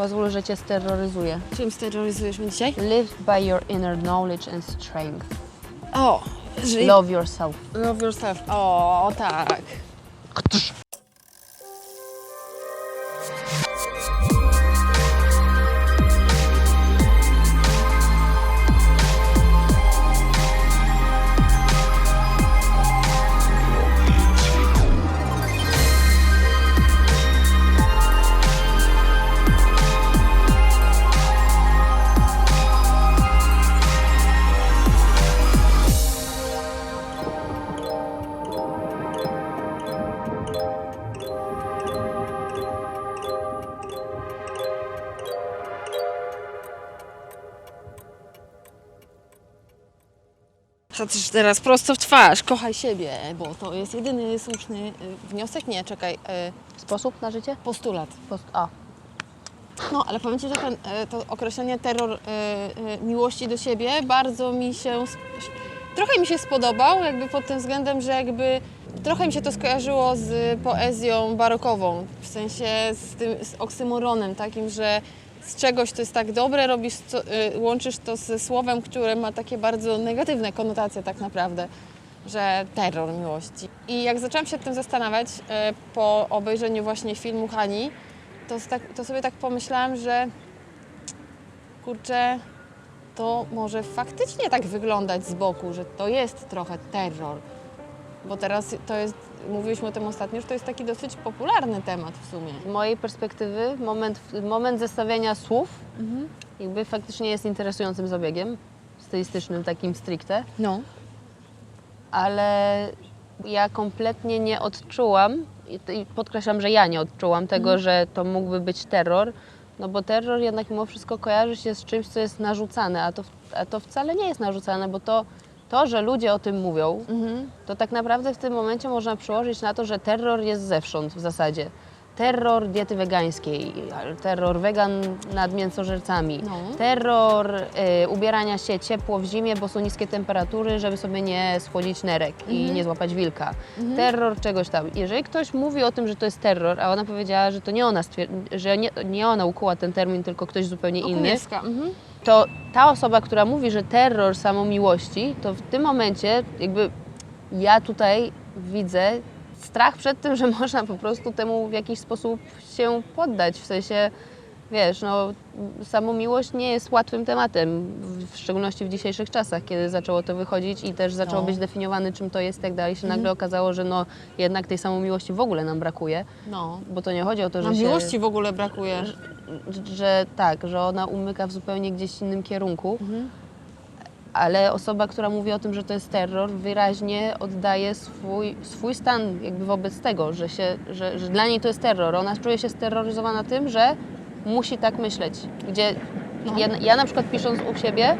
Pozwól, że cię steroryzuję. Czym steroryzujesz mnie dzisiaj? Live by your inner knowledge and strength. O, żyj. Love yourself. Love yourself. O, tak. Teraz prosto w twarz, kochaj siebie, bo to jest jedyny słuszny y, wniosek. Nie, czekaj, y, Sposób na życie? postulat. Post A. No, ale powiem Ci, że ten, e, to określenie terror miłości do siebie bardzo mi się, trochę mi się spodobał, jakby pod tym względem, że jakby trochę mi się to skojarzyło z poezją barokową, w sensie z tym z oksymoronem takim, że z czegoś, co jest tak dobre, robisz, co, e, łączysz to ze słowem, które ma takie bardzo negatywne konotacje tak naprawdę, że terror miłości. I jak zaczęłam się tym zastanawiać e, po obejrzeniu właśnie filmu Hani, to, tak, to sobie tak pomyślałam, że kurczę, to może faktycznie tak wyglądać z boku, że to jest trochę terror. Bo teraz to jest, mówiliśmy o tym ostatnio, że to jest taki dosyć popularny temat w sumie. Z mojej perspektywy moment, moment zestawiania słów jakby faktycznie jest interesującym zabiegiem, stylistycznym takim stricte, No. ale ja kompletnie nie odczułam i- podkreślam, że ja nie odczułam tego, że to mógłby być terror, no bo terror jednak mimo wszystko kojarzy się z czymś, co jest narzucane, a to, a to wcale nie jest narzucane, bo to, to, że ludzie o tym mówią, Mhm. to tak naprawdę w tym momencie można przełożyć na to, że terror jest zewsząd w zasadzie. Terror diety wegańskiej, terror wegan nad mięsożercami, No. terror y, ubierania się ciepło w zimie, bo są niskie temperatury, żeby sobie nie schłodzić nerek i nie złapać wilka. Terror czegoś tam. Jeżeli ktoś mówi o tym, że to jest terror, a ona powiedziała, że to nie ona, że nie, nie ona ukuła ten termin, tylko ktoś zupełnie inny, Okuniewska. Mhm. To ta osoba, która mówi, że terror samomiłości, to w tym momencie jakby ja tutaj widzę strach przed tym, że można po prostu temu w jakiś sposób się poddać. W sensie, wiesz, no, samomiłość nie jest łatwym tematem, w szczególności w dzisiejszych czasach, kiedy zaczęło to wychodzić i też zaczęło No. być definiowane, czym to jest i tak dalej. się nagle okazało, że no, jednak tej samomiłości w ogóle nam brakuje, No. bo to nie chodzi o to, że Nam się miłości w ogóle brakuje. że tak, że ona umyka w zupełnie gdzieś innym kierunku. Mhm. Ale osoba, która mówi o tym, że to jest terror, wyraźnie oddaje swój, swój stan jakby wobec tego, że, się, że, że dla niej to jest terror. Ona czuje się steroryzowana tym, że musi tak myśleć. Gdzie ja, ja na przykład pisząc u siebie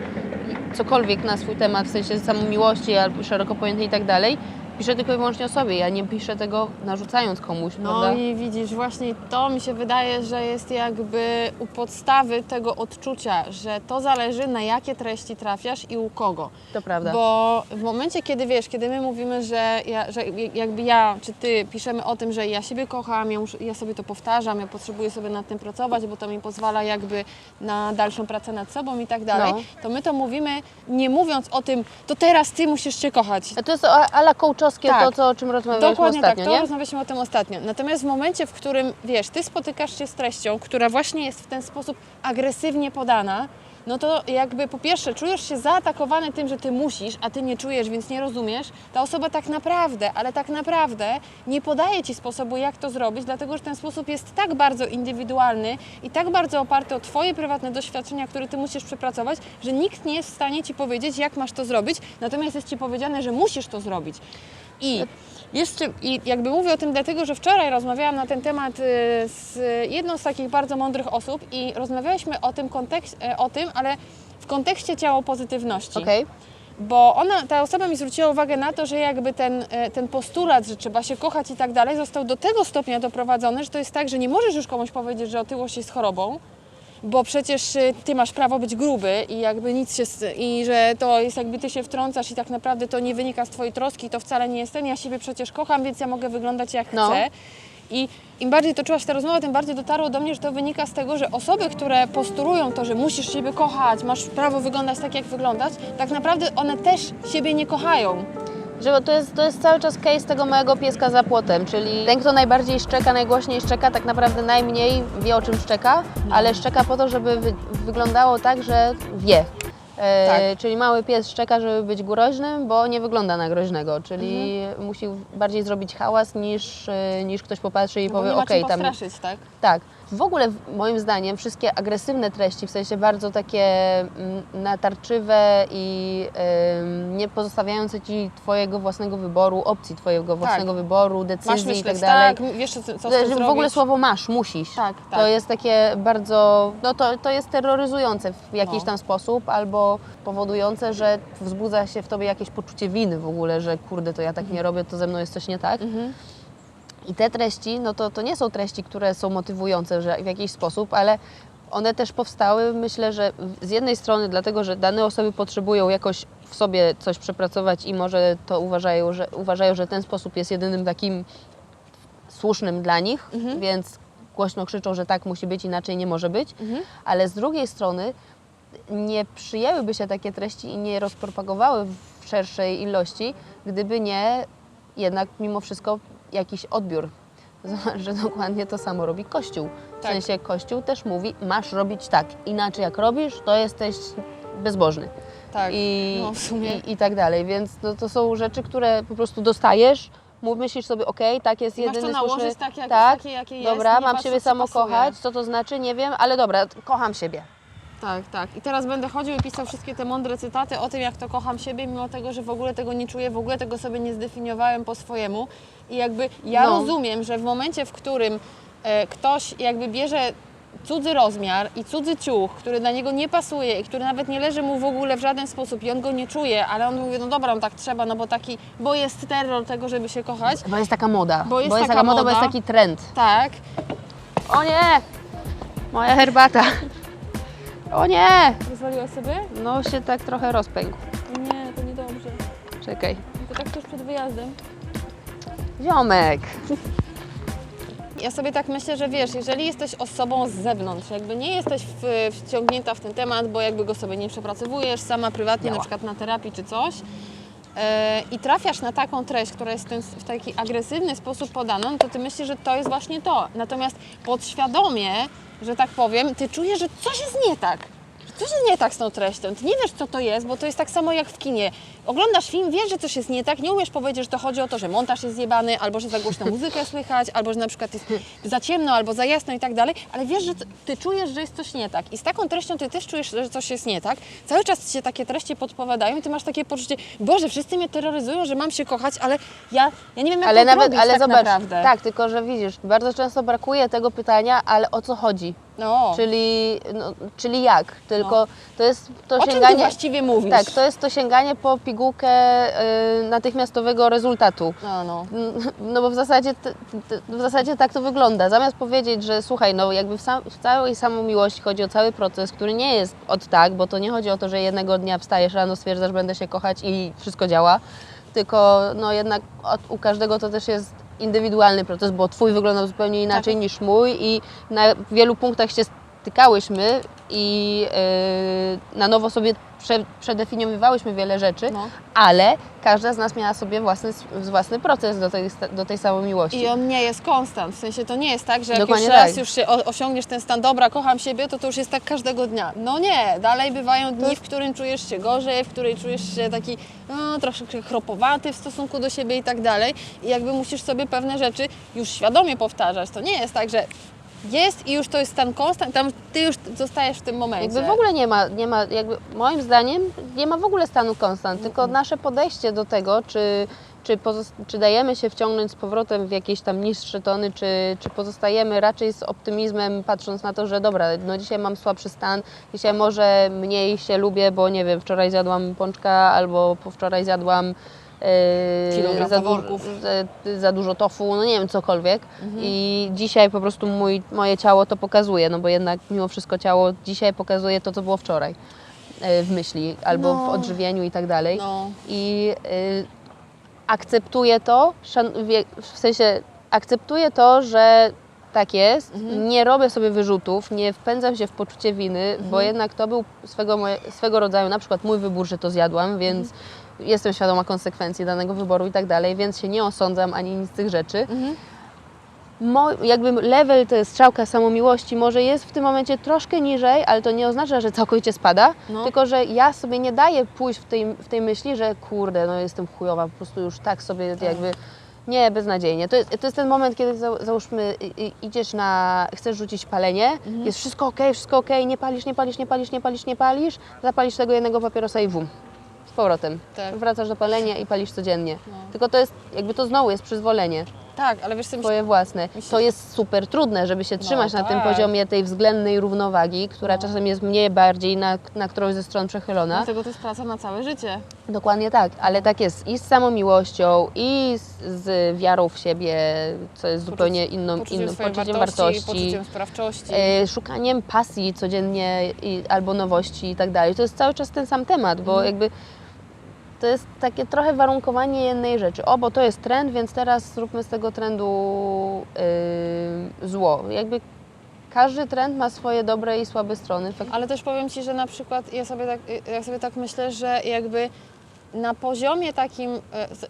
cokolwiek na swój temat, w sensie samomiłości albo szeroko pojętej i tak dalej, piszę tylko i wyłącznie o sobie. Ja nie piszę tego narzucając komuś, No prawda? i widzisz, właśnie to mi się wydaje, że jest jakby u podstawy tego odczucia, że to zależy na jakie treści trafiasz i u kogo. To prawda. Bo w momencie, kiedy wiesz, kiedy my mówimy, że, ja, że jakby ja czy ty piszemy o tym, że ja siebie kocham, ja, muszę, ja sobie to powtarzam, ja potrzebuję sobie nad tym pracować, bo to mi pozwala jakby na dalszą pracę nad sobą i tak dalej, No. to my to mówimy nie mówiąc o tym, to teraz ty musisz się kochać. A to jest ala coachowskie Tak. to, co, o czym rozmawialiśmy Dokładnie ostatnio, tak, to nie? rozmawialiśmy o tym ostatnio. Natomiast w momencie, w którym wiesz, ty spotykasz się z treścią, która właśnie jest w ten sposób agresywnie podana, no to jakby po pierwsze czujesz się zaatakowany tym, że ty musisz, a ty nie czujesz, więc nie rozumiesz. Ta osoba tak naprawdę, ale tak naprawdę nie podaje ci sposobu, jak to zrobić, dlatego że ten sposób jest tak bardzo indywidualny i tak bardzo oparty o twoje prywatne doświadczenia, które ty musisz przepracować, że nikt nie jest w stanie ci powiedzieć, jak masz to zrobić, natomiast jest ci powiedziane, że musisz to zrobić. I jeszcze, i jakby mówię o tym dlatego, że wczoraj rozmawiałam na ten temat y, z jedną z takich bardzo mądrych osób i rozmawialiśmy o tym, kontekst, e, o tym ale w kontekście ciało pozytywności. Okej. Bo ona, ta osoba mi zwróciła uwagę na to, że jakby ten, e, ten postulat, że trzeba się kochać i tak dalej, został do tego stopnia doprowadzony, że to jest tak, że nie możesz już komuś powiedzieć, że otyłość jest chorobą, bo przecież y, ty masz prawo być gruby i jakby nic się, i że to jest jakby ty się wtrącasz i tak naprawdę to nie wynika z twojej troski, to wcale nie jest ten, ja siebie przecież kocham, więc ja mogę wyglądać jak No. chcę. I im bardziej toczyła się ta rozmowa, tym bardziej dotarło do mnie, że to wynika z tego, że osoby, które postulują to, że musisz siebie kochać, masz prawo wyglądać tak, jak wyglądać, tak naprawdę one też siebie nie kochają. Że to jest, to jest cały czas case tego małego pieska za płotem, czyli ten, kto najbardziej szczeka, najgłośniej szczeka, tak naprawdę najmniej wie o czym szczeka, ale szczeka po to, żeby wy, wyglądało tak, że wie. E, Tak. Czyli mały pies szczeka, żeby być groźnym, bo nie wygląda na groźnego, czyli musi bardziej zrobić hałas niż, e, niż ktoś popatrzy i No bo powie okej, czym tam tak? tak. W ogóle moim zdaniem wszystkie agresywne treści, w sensie bardzo takie mm, natarczywe i ym, nie pozostawiające ci twojego własnego wyboru, opcji twojego własnego wyboru, Tak. Masz decyzji i myśleć tak dalej. tak, wiesz co, co To, że w ogóle słowo masz, musisz. Tak, To tak. jest takie bardzo, no to, to jest terroryzujące w jakiś No. tam sposób albo powodujące, że wzbudza się w tobie jakieś poczucie winy w ogóle, że kurde, to ja tak nie robię, to ze mną jest coś nie tak. Mhm. I te treści, no to, to nie są treści, które są motywujące że w jakiś sposób, ale one też powstały, myślę, że z jednej strony dlatego, że dane osoby potrzebują jakoś w sobie coś przepracować i może to uważają, że, uważają, że ten sposób jest jedynym takim słusznym dla nich, więc głośno krzyczą, że tak musi być, inaczej nie może być. Ale z drugiej strony nie przyjęłyby się takie treści i nie rozpropagowały w szerszej ilości, gdyby nie jednak mimo wszystko jakiś odbiór. Zobacz, że dokładnie to samo robi Kościół. W Tak. sensie Kościół też mówi, masz robić tak, inaczej jak robisz, to jesteś bezbożny. Tak, I, no w sumie. i, i tak dalej. Więc no, to są rzeczy, które po prostu dostajesz, mów- myślisz sobie, okej, tak jest Masz to jedyny nałożyć słuszny, tak, jak- tak, takie, jakie jest, dobra, nie mam siebie co samo pasuje. kochać, co to znaczy, nie wiem, ale dobra, kocham siebie. Tak, tak. I teraz będę chodził i pisał wszystkie te mądre cytaty o tym, jak to kocham siebie, mimo tego, że w ogóle tego nie czuję, w ogóle tego sobie nie zdefiniowałem po swojemu. I jakby ja No. rozumiem, że w momencie, w którym e, ktoś jakby bierze cudzy rozmiar i cudzy ciuch, który dla niego nie pasuje i który nawet nie leży mu w ogóle w żaden sposób i on go nie czuje, ale on mówi, no dobra, no tak trzeba, no bo taki, bo jest terror tego, żeby się kochać. Bo jest taka moda. Bo jest taka, taka moda, bo moda. jest taki trend. Tak, O nie! Moja herbata. O nie! pozwoliłaś sobie? No się tak trochę rozpękł. Nie, to niedobrze. Czekaj. To tak tuż przed wyjazdem. Ziomek. Ja sobie tak myślę, że wiesz, jeżeli jesteś osobą z zewnątrz, jakby nie jesteś w, wciągnięta w ten temat, bo jakby go sobie nie przepracowujesz sama prywatnie, Działa. na przykład na terapii czy coś, e, i trafiasz na taką treść, która jest w, ten, w taki agresywny sposób podana, no to ty myślisz, że to jest właśnie to. Natomiast podświadomie, że tak powiem, ty czujesz, że coś jest nie tak. Coś jest nie tak z tą treścią. Ty nie wiesz, co to jest, bo to jest tak samo jak w kinie. Oglądasz film, wiesz, że coś jest nie tak, nie umiesz powiedzieć, że to chodzi o to, że montaż jest zjebany, albo że za głośno muzykę słychać, albo że na przykład jest za ciemno, albo za jasno i tak dalej, ale wiesz, że ty czujesz, że jest coś nie tak. I z taką treścią ty też czujesz, że coś jest nie tak. Cały czas się takie treści podpowiadają i ty masz takie poczucie, Boże, wszyscy mnie terroryzują, że mam się kochać, ale ja, ja nie wiem, jak Ale to nawet, zrobić ale tak zobacz, naprawdę. tak, tylko że widzisz, bardzo często brakuje tego pytania, ale o co chodzi? No. Czyli, no, czyli jak? Tylko No. to jest to o czym ty sięganie. właściwie mówisz? Tak, to jest to sięganie po pigułkę y, natychmiastowego rezultatu. No, no. No bo w zasadzie, t- t- w zasadzie tak to wygląda. Zamiast powiedzieć, że słuchaj, no jakby w, sam, w całej samomiłości chodzi o cały proces, który nie jest od tak, bo to nie chodzi o to, że jednego dnia wstajesz rano, stwierdzasz, będę się kochać i wszystko działa, tylko no jednak od, u każdego to też jest indywidualny proces, bo twój wyglądał zupełnie inaczej Tak. niż mój i na wielu punktach się stykałyśmy i yy, na nowo sobie prze, przedefiniowywałyśmy wiele rzeczy, No. ale każda z nas miała sobie własny, własny proces do tej, do tej samej miłości. I on nie jest konstant, w sensie to nie jest tak, że jak Dokładnie już raz tak. już się osiągniesz ten stan, dobra, kocham siebie, to to już jest tak każdego dnia. No nie, dalej bywają dni, w którym czujesz się gorzej, w której czujesz się taki no, troszeczkę chropowaty w stosunku do siebie i tak dalej. I jakby musisz sobie pewne rzeczy już świadomie powtarzać. To nie jest tak, że jest i już to jest stan konstant, tam ty już zostajesz w tym momencie. Jakby w ogóle nie ma, nie ma, jakby moim zdaniem nie ma w ogóle stanu konstant, tylko nasze podejście do tego, czy, czy, czy dajemy się wciągnąć z powrotem w jakieś tam niższe tony, czy, czy pozostajemy raczej z optymizmem, patrząc na to, że dobra, no dzisiaj mam słabszy stan, dzisiaj może mniej się lubię, bo nie wiem, wczoraj zjadłam pączka albo wczoraj zjadłam Kilogram za, du- za, za dużo tofu, no nie wiem, cokolwiek. I dzisiaj po prostu mój, moje ciało to pokazuje, no bo jednak mimo wszystko ciało dzisiaj pokazuje to, co było wczoraj yy, w myśli albo No. w odżywieniu i tak dalej. No. I yy, akceptuję to, w sensie akceptuję to, że tak jest, Mhm. nie robię sobie wyrzutów, nie wpędzam się w poczucie winy, Mhm. bo jednak to był swego, swego rodzaju na przykład mój wybór, że to zjadłam, więc Mhm. Jestem świadoma konsekwencji danego wyboru i tak dalej, więc się nie osądzam ani nic z tych rzeczy. Mhm. Mo, jakby level, to jest strzałka samomiłości, może jest w tym momencie troszkę niżej, ale to nie oznacza, że całkowicie spada, No. tylko że ja sobie nie daję pójść w tej, w tej myśli, że kurde, no jestem chujowa, po prostu już tak sobie jakby... Nie, beznadziejnie. To jest, to jest ten moment, kiedy za, załóżmy idziesz na, chcesz rzucić palenie, Mhm. jest wszystko ok, wszystko ok, nie palisz, nie palisz, nie palisz, nie palisz, nie palisz, zapalisz tego jednego papierosa i wum, z powrotem. Tak. Wracasz do palenia i palisz codziennie. No. Tylko to jest, jakby to znowu jest przyzwolenie Tak, ale wiesz co, swoje własne. To jest super trudne, żeby się trzymać na tym tak. poziomie tej względnej równowagi, która No. czasem jest mniej bardziej na, na którąś ze stron przechylona. dlatego to jest praca na całe życie. Dokładnie tak, ale tak jest i z samomiłością, i z, z wiarą w siebie, co jest zupełnie inną, Poczuciem swojej poczuciem wartości, poczuciem sprawczości. e, szukaniem pasji codziennie i, albo nowości i tak dalej. To jest cały czas ten sam temat, bo Mhm. jakby to jest takie trochę warunkowanie jednej rzeczy. O, bo to jest trend, więc teraz zróbmy z tego trendu yy, zło. Jakby każdy trend ma swoje dobre i słabe strony. Ale też powiem Ci, że na przykład ja sobie tak, ja sobie tak myślę, że jakby na poziomie takim, e,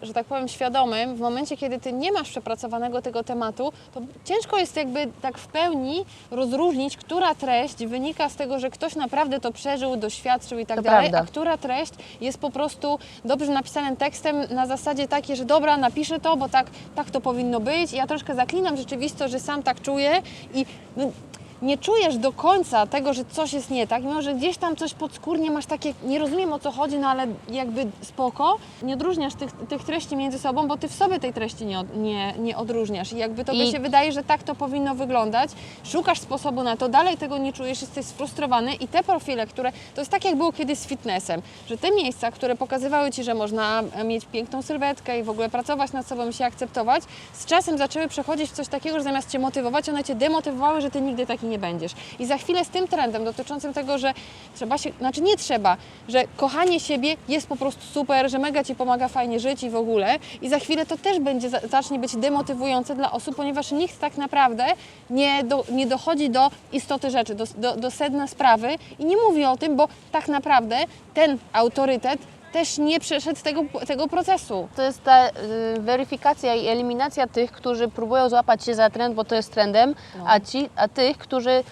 że tak powiem, świadomym, w momencie, kiedy Ty nie masz przepracowanego tego tematu, to ciężko jest jakby tak w pełni rozróżnić, która treść wynika z tego, że ktoś naprawdę to przeżył, doświadczył i tak To dalej, prawda. a która treść jest po prostu dobrze napisanym tekstem na zasadzie takiej, że dobra, napiszę to, bo tak, tak to powinno być. Ja troszkę zaklinam rzeczywistość, że sam tak czuję i no, nie czujesz do końca tego, że coś jest nie tak, mimo że gdzieś tam coś podskórnie masz takie, nie rozumiem o co chodzi, no ale jakby spoko, nie odróżniasz tych, tych treści między sobą, bo ty w sobie tej treści nie, nie, nie odróżniasz. I jakby tobie I- się wydaje, że tak to powinno wyglądać, szukasz sposobu na to, dalej tego nie czujesz, jesteś sfrustrowany i te profile, które, to jest tak jak było kiedyś z fitnessem, że te miejsca, które pokazywały Ci, że można mieć piękną sylwetkę i w ogóle pracować nad sobą i się akceptować, z czasem zaczęły przechodzić w coś takiego, że zamiast Cię motywować, one Cię demotywowały, że Ty nigdy taki nie będziesz. I za chwilę z tym trendem dotyczącym tego, że trzeba się, znaczy nie trzeba, że kochanie siebie jest po prostu super, że mega Ci pomaga fajnie żyć i w ogóle i za chwilę to też będzie, za- zacznie być demotywujące dla osób, ponieważ nikt tak naprawdę nie, do, nie dochodzi do istoty rzeczy, do, do, do sedna sprawy i nie mówi o tym, bo tak naprawdę ten autorytet też nie przeszedł tego, tego procesu. To jest ta y, weryfikacja i eliminacja tych, którzy próbują złapać się za trend, bo to jest trendem, No. a, ci, a tych, którzy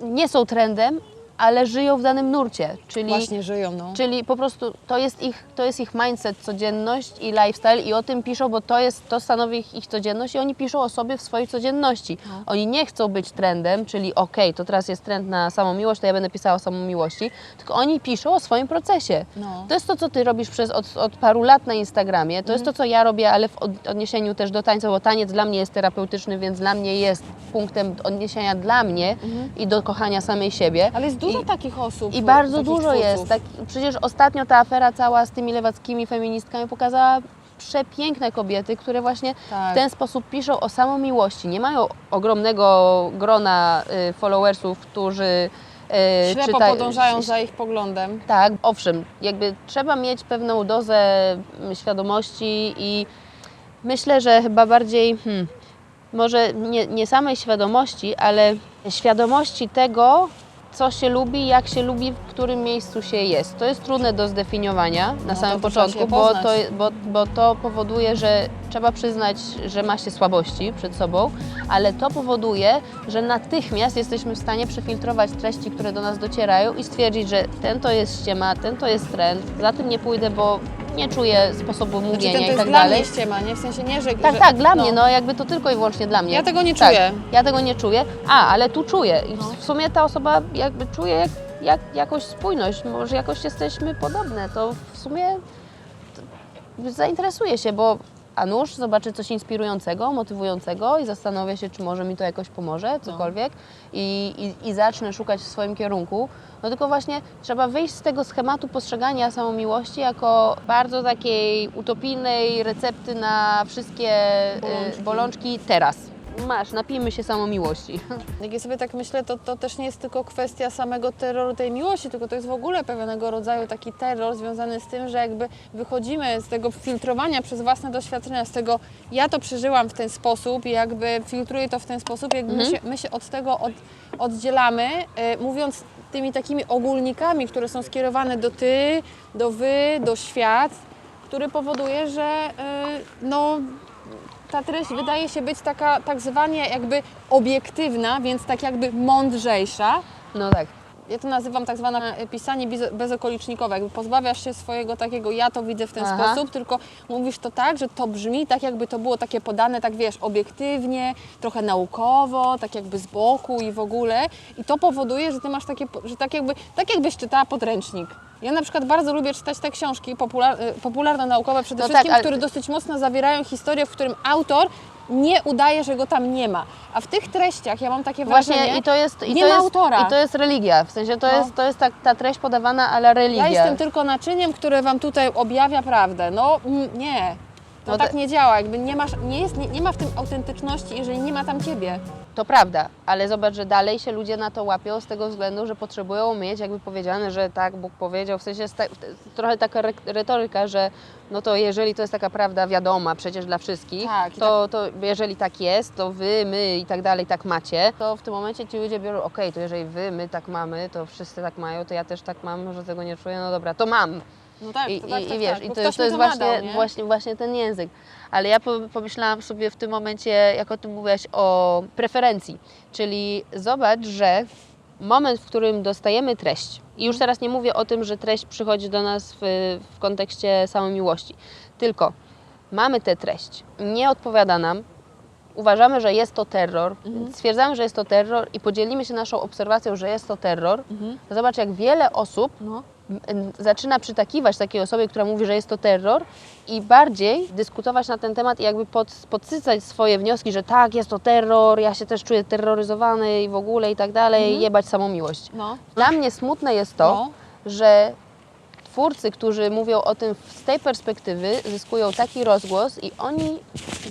nie są trendem, ale żyją w danym nurcie. Czyli Właśnie żyją, no. Czyli po prostu to jest ich, to jest ich mindset, codzienność i lifestyle i o tym piszą, bo to jest, to stanowi ich, ich codzienność i oni piszą o sobie w swojej codzienności. No. Oni nie chcą być trendem, czyli okej, to teraz jest trend na samą miłość, to ja będę pisała o samą miłości, tylko oni piszą o swoim procesie. No. To jest to, co ty robisz przez od, od paru lat na Instagramie, to jest Mhm. to, co ja robię, ale w od, odniesieniu też do tańca, bo taniec dla mnie jest terapeutyczny, więc dla mnie jest punktem odniesienia dla mnie i do kochania samej siebie. Ale jest dużo I- takich osób. i bardzo dużo twórców. jest. Tak, przecież ostatnio ta afera cała z tymi lewackimi feministkami pokazała przepiękne kobiety, które właśnie Tak. w ten sposób piszą o samomiłości. Nie mają ogromnego grona y, followersów, którzy y, Ślepo czyta- podążają za ich poglądem. tak, owszem, jakby trzeba mieć pewną dozę mm, świadomości i myślę, że chyba bardziej, hmm, może nie, nie samej świadomości, ale świadomości tego, co się lubi, jak się lubi, w którym miejscu się jest. To jest trudne do zdefiniowania na No, samym początku, bo to, bo, bo to powoduje, że trzeba przyznać, że ma się słabości przed sobą, ale to powoduje, że natychmiast jesteśmy w stanie przefiltrować treści, które do nas docierają i stwierdzić, że ten to jest ściema, ten to jest trend, za tym nie pójdę, bo nie czuję sposobu Znaczy, mówienia ten to i jest tak dla dalej. mnie ściema, nie? W sensie nie, że... Tak, że, tak, dla mnie, no jakby to tylko i wyłącznie dla mnie. Ja tego nie Tak, czuję. ja tego nie czuję. A, ale tu czuję. I No. w sumie ta osoba jakby czuje jak, jak, jakąś spójność, może jakoś jesteśmy podobne. To w sumie zainteresuje się, bo a nuż zobaczy coś inspirującego, motywującego i zastanawia się, czy może mi to jakoś pomoże, cokolwiek i, i, i zacznę szukać w swoim kierunku. No tylko właśnie trzeba wyjść z tego schematu postrzegania samomiłości jako bardzo takiej utopijnej recepty na wszystkie Bolączki. bolączki teraz. Masz, napijmy się samo miłości. Jak ja sobie tak myślę, to, to też nie jest tylko kwestia samego terroru tej miłości, tylko to jest w ogóle pewnego rodzaju taki terror związany z tym, że jakby wychodzimy z tego filtrowania przez własne doświadczenia, z tego ja to przeżyłam w ten sposób i jakby filtruję to w ten sposób, jakby my, się, my się od tego od, oddzielamy, e, mówiąc tymi takimi ogólnikami, które są skierowane do ty, do wy, do świat, który powoduje, że e, no, ta treść wydaje się być taka tak zwanie jakby obiektywna, więc tak jakby mądrzejsza. No tak. Ja to nazywam tak zwane pisanie bez- bezokolicznikowe. Jakby pozbawiasz się swojego takiego ja to widzę w ten Aha. sposób, tylko mówisz to tak, że to brzmi tak jakby to było takie podane, tak wiesz, obiektywnie, trochę naukowo, tak jakby z boku i w ogóle. I to powoduje, że ty masz takie, że tak jakby, tak jakbyś czytała podręcznik. Ja na przykład bardzo lubię czytać te książki popular, y, popularno-naukowe przede No tak, wszystkim, ale- które dosyć mocno zawierają historię, w którym autor nie udaje, że go tam nie ma. A w tych treściach ja mam takie wrażenie, Właśnie i to jest, i nie to ma jest, autora. i to jest religia. W sensie to No. jest, to jest ta, ta treść podawana, ale religia. Ja jestem tylko naczyniem, które Wam tutaj objawia prawdę. No mm, To No tak nie działa. Jakby nie, masz, nie, jest, nie, nie ma w tym autentyczności, jeżeli nie ma tam Ciebie. To prawda, ale zobacz, że dalej się ludzie na to łapią z tego względu, że potrzebują mieć jakby powiedziane, że tak, Bóg powiedział, w sensie jest ta, trochę taka re- retoryka, że no to jeżeli to jest taka prawda wiadoma przecież dla wszystkich, Tak, i to, to jeżeli tak jest, to wy, my i tak dalej tak macie, to w tym momencie ci ludzie biorą, okej, to jeżeli wy, my tak mamy, to wszyscy tak mają, to ja też tak mam, że tego nie czuję, no dobra, to mam. No tak, I, to tak, i, tak, i wiesz, tak, i bo to, to mi jest właśnie, nadał, nie? właśnie, właśnie ten język. Ale ja po- pomyślałam sobie w tym momencie, jak o tym mówiłaś, o preferencji. Czyli zobacz, że moment, w którym dostajemy treść, i już teraz nie mówię o tym, że treść przychodzi do nas w, w kontekście samej miłości, tylko mamy tę treść, nie odpowiada nam, uważamy, że jest to terror, stwierdzamy, że jest to terror i podzielimy się naszą obserwacją, że jest to terror, to zobacz, jak wiele osób No. zaczyna przytakiwać takiej osobie, która mówi, że jest to terror i bardziej dyskutować na ten temat i jakby pod, podsycać swoje wnioski, że tak, jest to terror, ja się też czuję terroryzowany i w ogóle i tak dalej, jebać samą miłość. No. Dla mnie smutne jest to, No. że twórcy, którzy mówią o tym z tej perspektywy, zyskują taki rozgłos i oni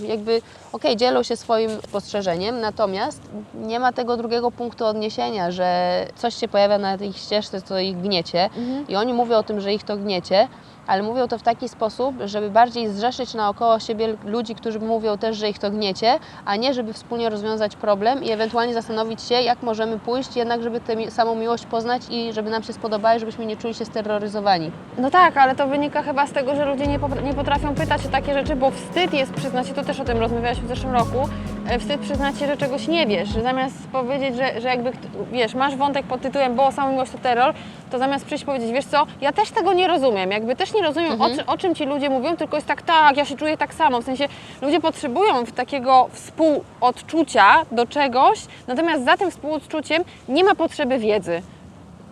jakby, okej, dzielą się swoim spostrzeżeniem, natomiast nie ma tego drugiego punktu odniesienia, że coś się pojawia na ich ścieżce, co ich gniecie. I oni mówią o tym, że ich to gniecie, ale mówią to w taki sposób, żeby bardziej zrzeszyć naokoło siebie ludzi, którzy mówią też, że ich to gniecie, a nie żeby wspólnie rozwiązać problem i ewentualnie zastanowić się, jak możemy pójść, jednak żeby tę samą miłość poznać i żeby nam się spodobało, żebyśmy nie czuli się steroryzowani. No tak, ale to wynika chyba z tego, że ludzie nie, potrafią pytać o takie rzeczy, bo wstyd jest przyznać się, to też o tym rozmawialiśmy w zeszłym roku, wstyd przyznać się, że czegoś nie wiesz, zamiast powiedzieć, że, że jakby, wiesz, masz wątek pod tytułem, bo sama miłość to terror, to zamiast przyjść i powiedzieć, wiesz co, ja też tego nie rozumiem, jakby też nie rozumiem, o, czy, o czym ci ludzie mówią, tylko jest tak, tak, ja się czuję tak samo, w sensie ludzie potrzebują takiego współodczucia do czegoś, natomiast za tym współodczuciem nie ma potrzeby wiedzy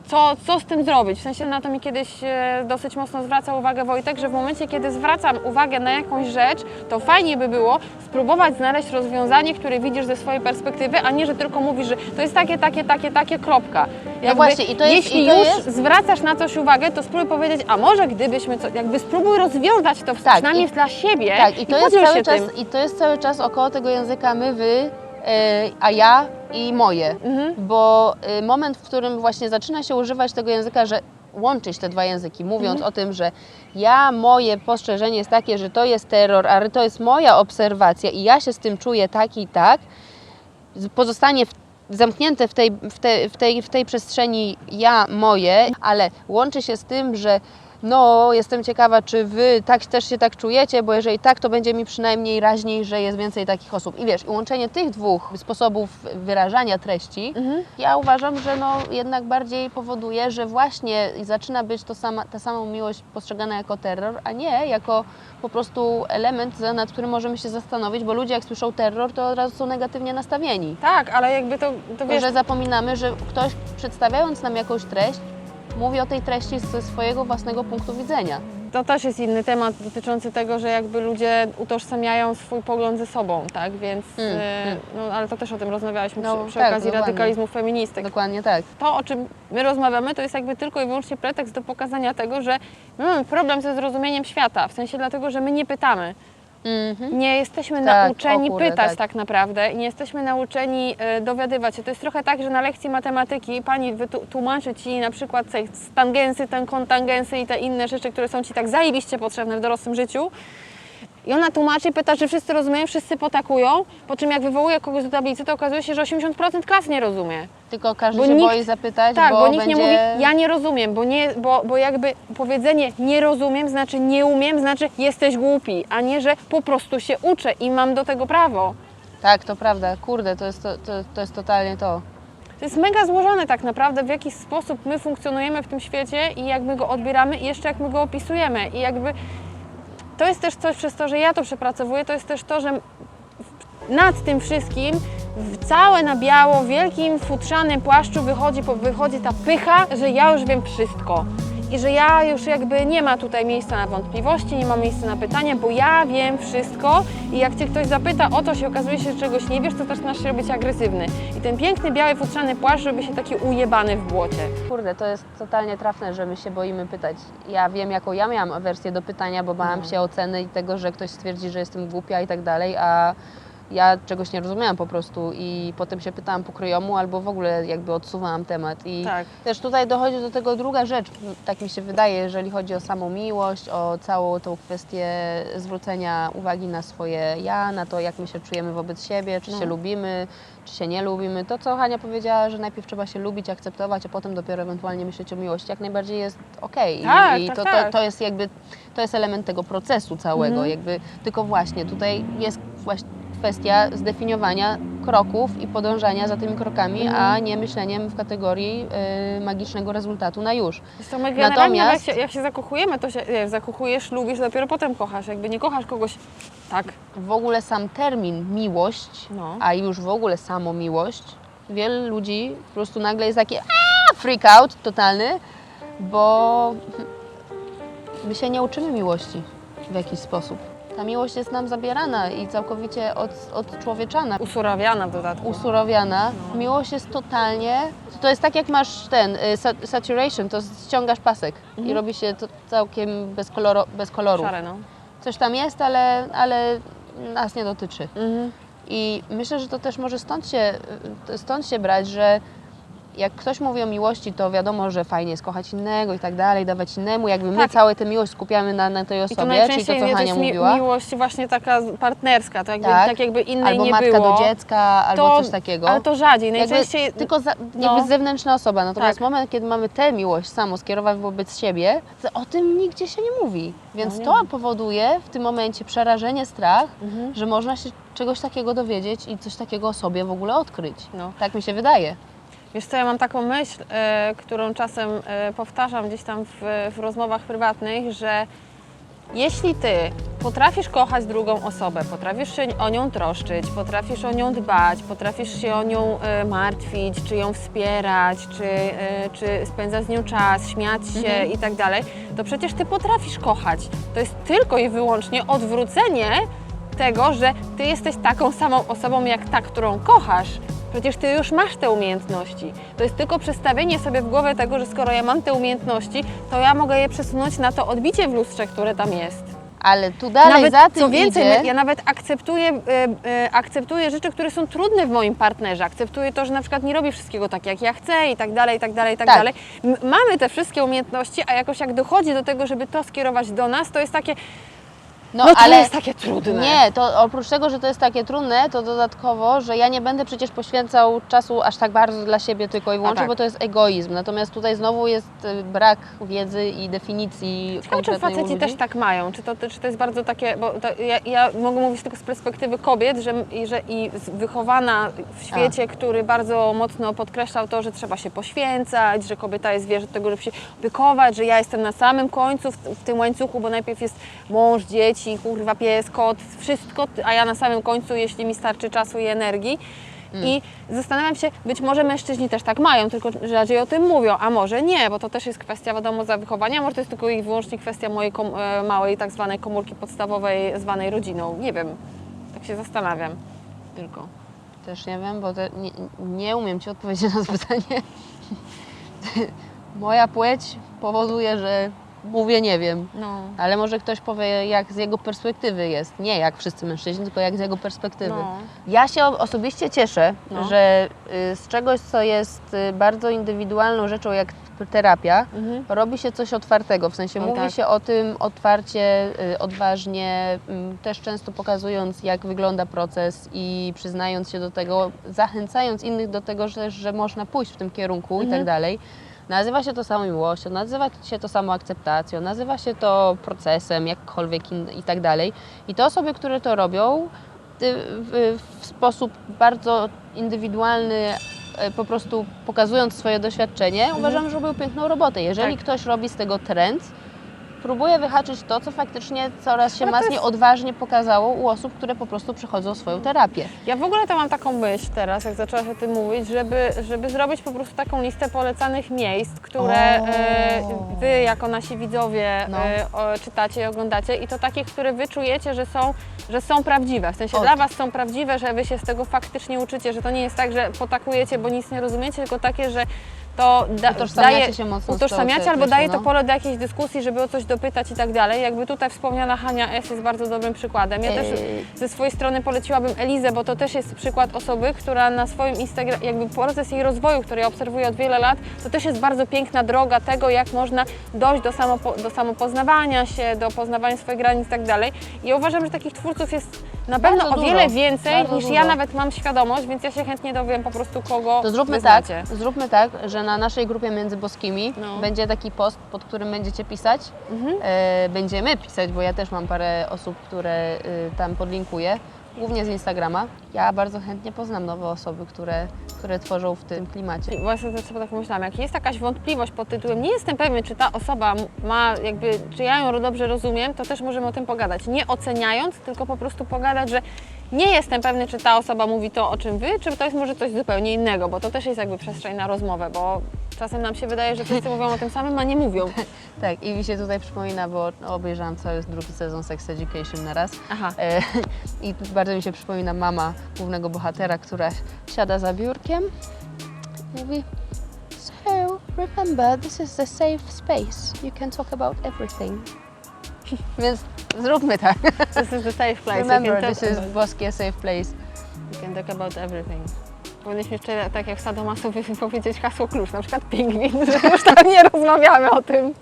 co, co z tym zrobić. W sensie na to mi kiedyś e, dosyć mocno zwracał uwagę Wojtek, że w momencie, kiedy zwracam uwagę na jakąś rzecz, to fajnie by było spróbować znaleźć rozwiązanie, które widzisz ze swojej perspektywy, a nie, że tylko mówisz, że to jest takie, takie, takie, takie, kropka. Jakby, właśnie, i to jest- jeśli i to już jest- zwracasz na coś uwagę, to spróbuj powiedzieć, a może gdybyśmy, co, jakby spróbuj rozwiązać to Tak, przynajmniej i- dla siebie Tak, i to, jest podziel cały czas, tym. i to jest cały czas około tego języka my, wy, e, a ja i moje. Mhm. Bo e, moment, w którym właśnie zaczyna się używać tego języka, że łączyć te dwa języki, mówiąc Mhm. o tym, że ja, moje postrzeżenie jest takie, że to jest terror, ale to jest moja obserwacja i ja się z tym czuję tak i tak, pozostanie w, zamknięte w tej, w, tej, w, tej, w tej przestrzeni ja, moje, ale łączy się z tym, że no, jestem ciekawa, czy wy tak, też się tak czujecie, bo jeżeli tak, to będzie mi przynajmniej raźniej, że jest więcej takich osób. I wiesz, łączenie tych dwóch sposobów wyrażania treści, ja uważam, że no, jednak bardziej powoduje, że właśnie zaczyna być to sama, ta sama miłość postrzegana jako terror, a nie jako po prostu element, nad którym możemy się zastanowić, bo ludzie jak słyszą terror, to od razu są negatywnie nastawieni. Tak, ale jakby to, to wiesz, że zapominamy, że ktoś przedstawiając nam jakąś treść, mówi o tej treści ze swojego własnego punktu widzenia. To też jest inny temat dotyczący tego, że jakby ludzie utożsamiają swój pogląd ze sobą, tak? Więc, Mm, e, no ale to też o tym rozmawialiśmy No, przy, przy tak, okazji dokładnie. radykalizmu feministek. Dokładnie tak. To, o czym my rozmawiamy, to jest jakby tylko i wyłącznie pretekst do pokazania tego, że my mamy problem ze zrozumieniem świata, w sensie dlatego, że my nie pytamy. Mhm. Nie jesteśmy Tak, nauczeni kurde, pytać tak. tak. naprawdę i nie jesteśmy nauczeni e, dowiadywać się. To jest trochę tak, że na lekcji matematyki pani wytu- tłumaczy ci na przykład te tangensy, ten kontangensy i te inne rzeczy, które są ci tak zajebiście potrzebne w dorosłym życiu. I ona tłumaczy, pyta, czy wszyscy rozumieją, wszyscy potakują, po czym jak wywołuje kogoś do tablicy, to okazuje się, że 80% klas nie rozumie. Tylko każdy Bo się nikt- boi zapytać, Tak, bo, bo, nikt będzie... nie mówi, ja nie rozumiem, bo, nie, bo, bo jakby powiedzenie nie rozumiem znaczy nie umiem, znaczy jesteś głupi, a nie, że po prostu się uczę i mam do tego prawo. Tak, to prawda. Kurde, to jest, to, to, to jest totalnie to. To jest mega złożone tak naprawdę, w jaki sposób my funkcjonujemy w tym świecie i jak my go odbieramy i jeszcze jak my go opisujemy. I jakby to jest też coś przez to, że ja to przepracowuję, to jest też to, że nad tym wszystkim w całe na biało, wielkim futrzanym płaszczu wychodzi, wychodzi ta pycha, że ja już wiem wszystko. I że ja już jakby nie ma tutaj miejsca na wątpliwości, nie ma miejsca na pytania, bo ja wiem wszystko i jak Cię ktoś zapyta o to, się okazuje się, że czegoś nie wiesz, to zaczynasz się robić agresywny. I ten piękny, biały, futrzany płaszcz robi się taki ujebany w błocie. Kurde, to jest totalnie trafne, że my się boimy pytać. Ja wiem, jaką ja miałam awersję do pytania, bo bałam się oceny i tego, że ktoś stwierdzi, że jestem głupia i tak dalej, a ja czegoś nie rozumiałam po prostu i potem się pytałam pokryjomu albo w ogóle jakby odsuwałam temat. I Tak. też tutaj dochodzi do tego druga rzecz, tak mi się wydaje, jeżeli chodzi o samą miłość, o całą tą kwestię zwrócenia uwagi na swoje ja, na to, jak my się czujemy wobec siebie, czy No. się lubimy, czy się nie lubimy. To, co Hania powiedziała, że najpierw trzeba się lubić, akceptować, a potem dopiero ewentualnie myśleć o miłości, jak najbardziej jest okej. I- Tak, I, tak, to, tak. To, to jest jakby, to jest element tego procesu całego, Mhm. jakby, tylko właśnie tutaj jest właśnie kwestia zdefiniowania kroków i podążania za tymi krokami, Mhm. a nie myśleniem w kategorii y, magicznego rezultatu na już. Zresztą my generalnie Natomiast- jak, się, jak się zakochujemy, to się wiesz, zakochujesz, lubisz, dopiero potem kochasz. Jakby nie kochasz kogoś tak. W ogóle sam termin miłość, No. a już w ogóle samo miłość, wielu ludzi po prostu nagle jest takie "Aaa!" freak out totalny, bo my się nie uczymy miłości w jakiś sposób. Ta miłość jest nam zabierana i całkowicie od, odczłowieczana. Usurawiana w dodatku. usurowiana. No. Miłość jest totalnie. To jest tak jak masz ten y, sa- saturation, to ściągasz pasek i robi się to całkiem bez, koloro, bez koloru. Szare, no. Coś tam jest, ale, ale nas nie dotyczy. Mhm. I myślę, że to też może stąd się, stąd się brać, że jak ktoś mówi o miłości, to wiadomo, że fajnie jest kochać innego i tak dalej, dawać innemu. Jakby my Tak. całą tę miłość skupiamy na, na tej I to osobie, czyli to, najczęściej co to Hania jest mi, mówiła. miłość właśnie taka partnerska, to jakby, Tak. tak. jakby innej Albo nie matka było. do dziecka, albo To- coś takiego. Ale to rzadziej. Jakby Najczęściej tylko za, no. jakby zewnętrzna osoba. Natomiast Tak. moment, kiedy mamy tę miłość samo skierować wobec siebie, to o tym nigdzie się nie mówi. Więc No nie. to powoduje w tym momencie przerażenie, strach, Mhm. że można się czegoś takiego dowiedzieć i coś takiego o sobie w ogóle odkryć. No. Tak mi się wydaje. Wiesz co, ja mam taką myśl, e, którą czasem e, powtarzam gdzieś tam w, w rozmowach prywatnych, że jeśli ty potrafisz kochać drugą osobę, potrafisz się o nią troszczyć, potrafisz o nią dbać, potrafisz się o nią e, martwić, czy ją wspierać, czy, e, czy spędzać z nią czas, śmiać się i tak dalej, to przecież ty potrafisz kochać. To jest tylko i wyłącznie odwrócenie tego, że ty jesteś taką samą osobą jak ta, którą kochasz. Przecież ty już masz te umiejętności. To jest tylko przestawienie sobie w głowę tego, że skoro ja mam te umiejętności, to ja mogę je przesunąć na to odbicie w lustrze, które tam jest. Ale tu dalej nawet, za tym co więcej, idzie... ja nawet akceptuję, e, e, akceptuję rzeczy, które są trudne w moim partnerze. Akceptuję to, że na przykład nie robi wszystkiego tak, jak ja chcę i tak dalej, i tak dalej, i tak, Tak. dalej. M- mamy te wszystkie umiejętności, a jakoś jak dochodzi do tego, żeby to skierować do nas, to jest takie, no, no, to ale jest takie trudne. Nie, to oprócz tego, że to jest takie trudne, to dodatkowo, że ja nie będę przecież poświęcał czasu aż tak bardzo dla siebie tylko i wyłącznie, tak. bo to jest egoizm. Natomiast tutaj znowu jest y, brak wiedzy i definicji Ciekawe, czy faceci też tak mają? Czy to, czy to jest bardzo takie, bo to ja, ja mogę mówić tylko z perspektywy kobiet, że, i, że i wychowana w świecie, który bardzo mocno podkreślał to, że trzeba się poświęcać, że kobieta jest wierzy do tego, żeby się opiekować, że ja jestem na samym końcu w, w tym łańcuchu, bo najpierw jest mąż, dzieci, kurwa, pies, kot, wszystko, a ja na samym końcu, jeśli mi starczy czasu i energii. I zastanawiam się, być może mężczyźni też tak mają, tylko rzadziej o tym mówią, a może nie, bo to też jest kwestia, wiadomo, za wychowania, może to jest tylko i wyłącznie kwestia mojej e, małej tak zwanej komórki podstawowej, zwanej rodziną. Nie wiem, tak się zastanawiam tylko. Też nie wiem, bo nie, nie umiem Ci odpowiedzieć na to pytanie. Moja płeć powoduje, że mówię nie wiem. No. Ale może ktoś powie, jak z jego perspektywy jest. Nie jak wszyscy mężczyźni, tylko jak z jego perspektywy. No. Ja się osobiście cieszę, No. że y, z czegoś, co jest y, bardzo indywidualną rzeczą, jak terapia, Mhm. robi się coś otwartego. W sensie Oj, mówi tak. się o tym otwarcie, y, odważnie, mm, też często pokazując, jak wygląda proces i przyznając się do tego, zachęcając innych do tego, że, że można pójść w tym kierunku i Mhm. tak dalej. Nazywa się to samą miłością, nazywa się to samą akceptacją, nazywa się to procesem, jakkolwiek in, i tak dalej. I te osoby, które to robią, ty- w, w sposób bardzo indywidualny, e, po prostu pokazując swoje doświadczenie, uważam, że robią piękną robotę. Jeżeli Tak. ktoś robi z tego trend, próbuje wyhaczyć to, co faktycznie coraz się to mocniej jest- odważnie pokazało u osób, które po prostu przychodzą swoją terapię. Ja w ogóle to mam taką myśl teraz, jak zaczęłaś o tym mówić, żeby, żeby zrobić po prostu taką listę polecanych miejsc, które O. e, Wy jako nasi widzowie No. e, czytacie i oglądacie i to takich, które Wy czujecie, że są, że są prawdziwe. W sensie O. dla Was są prawdziwe, że Wy się z tego faktycznie uczycie, że to nie jest tak, że potakujecie, bo nic nie rozumiecie, tylko takie, że to da, Utożsamiacie daje, się mocno utożsamiacie albo daje to no. pole do jakiejś dyskusji, żeby o coś dopytać i tak dalej. Jakby tutaj wspomniana Hania S. jest bardzo dobrym przykładem. Ja też Ej. ze swojej strony poleciłabym Elizę, bo to też jest przykład osoby, która na swoim Instagramie, jakby proces jej rozwoju, który ja obserwuję od wielu lat, to też jest bardzo piękna droga tego, jak można dojść do, samopo, do samopoznawania się, do poznawania swoich granic i tak dalej. I ja uważam, że takich twórców jest na Bardzo pewno o dużo, wiele więcej niż dużo. ja nawet mam świadomość, więc ja się chętnie dowiem po prostu kogo To zróbmy tak, zróbmy tak, że na naszej grupie między boskimi No. będzie taki post, pod którym będziecie pisać. Mhm. E, będziemy pisać, bo ja też mam parę osób, które y, tam podlinkuję, głównie z Instagrama. Ja bardzo chętnie poznam nowe osoby, które, które tworzą w tym klimacie. Właśnie też sobie tak myślałam, jak jest jakaś wątpliwość pod tytułem, nie jestem pewien, czy ta osoba ma jakby, czy ja ją dobrze rozumiem, to też możemy o tym pogadać. Nie oceniając, tylko po prostu pogadać, że nie jestem pewny, czy ta osoba mówi to, o czym wy, czy to jest może coś zupełnie innego, bo to też jest jakby przestrzeń na rozmowę, bo czasem nam się wydaje, że wszyscy mówią o tym samym, a nie mówią. Tak, i mi się tutaj przypomina, bo obejrzałam cały drugi sezon Sex Education na raz. Aha. E, I bardzo mi się przypomina mama głównego bohatera, która siada za biurkiem i mówi So, remember, this is a safe space. You can talk about everything. Więc zróbmy tak. This is the safe place. Remember, this is boskie safe place. you can talk about everything. Powinniśmy jeszcze tak jak sadomasowy powiedzieć hasło klucz, na przykład pingwin, że już tam nie rozmawiamy o tym.